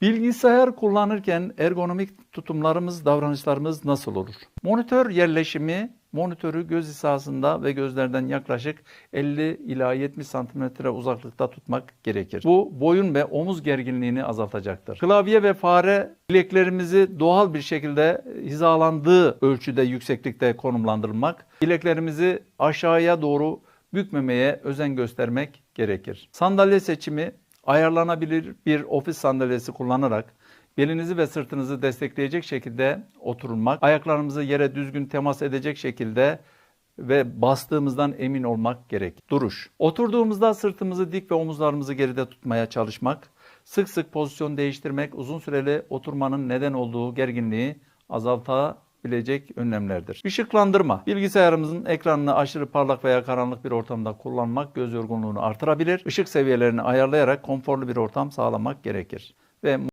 Bilgisayar kullanırken ergonomik tutumlarımız, davranışlarımız nasıl olur? Monitör yerleşimi monitörü göz hizasında ve gözlerden yaklaşık 50 ila 70 santimetre uzaklıkta tutmak gerekir. Bu boyun ve omuz gerginliğini azaltacaktır. Klavye ve fare bileklerimizi doğal bir şekilde hizalandığı ölçüde yükseklikte konumlandırılmak, bileklerimizi aşağıya doğru bükmemeye özen göstermek gerekir. Sandalye seçimi ayarlanabilir bir ofis sandalyesi kullanarak belinizi ve sırtınızı destekleyecek şekilde oturulmak, ayaklarımızı yere düzgün temas edecek şekilde ve bastığımızdan emin olmak gerek. Duruş. Oturduğumuzda sırtımızı dik ve omuzlarımızı geride tutmaya çalışmak, sık sık pozisyon değiştirmek uzun süreli oturmanın neden olduğu gerginliği azaltabilecek önlemlerdir. Işıklandırma. Bilgisayarımızın ekranını aşırı parlak veya karanlık bir ortamda kullanmak göz yorgunluğunu artırabilir. Işık seviyelerini ayarlayarak konforlu bir ortam sağlamak gerekir. Ve